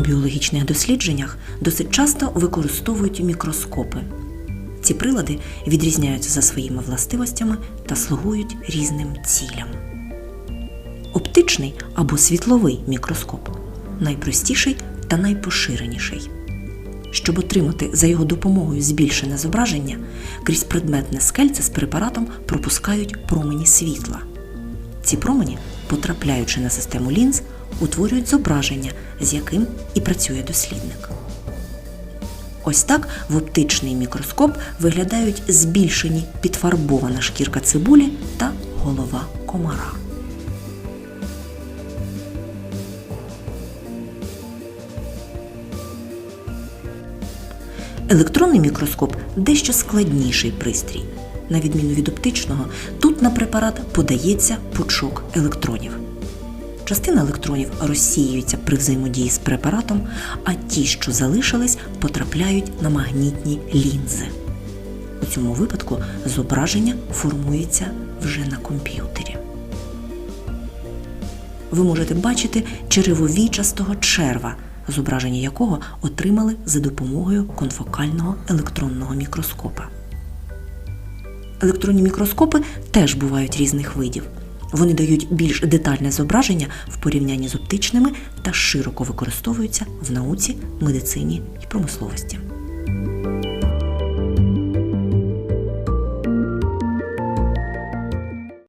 біологічних дослідженнях досить часто використовують мікроскопи. Ці прилади відрізняються за своїми властивостями та слугують різним цілям. Оптичний або світловий мікроскоп найпростіший та найпоширеніший. Щоб отримати за його допомогою збільшене зображення, крізь предметне скельце з препаратом пропускають промені світла. Ці промені, потрапляючи на систему лінз, утворюють зображення, з яким і працює дослідник. Ось так в оптичний мікроскоп виглядають збільшені підфарбована шкірка цибулі та голова комара. Електронний мікроскоп дещо складніший пристрій. На відміну від оптичного, тут на препарат подається пучок електронів. Частина електронів розсіюється при взаємодії з препаратом, а ті, що залишились, потрапляють на магнітні лінзи. У цьому випадку зображення формується вже на комп'ютері. Ви можете бачити черевовічастого черва, зображення якого отримали за допомогою конфокального електронного мікроскопа. Електронні мікроскопи теж бувають різних видів. Вони дають більш детальне зображення в порівнянні з оптичними та широко використовуються в науці, медицині і промисловості.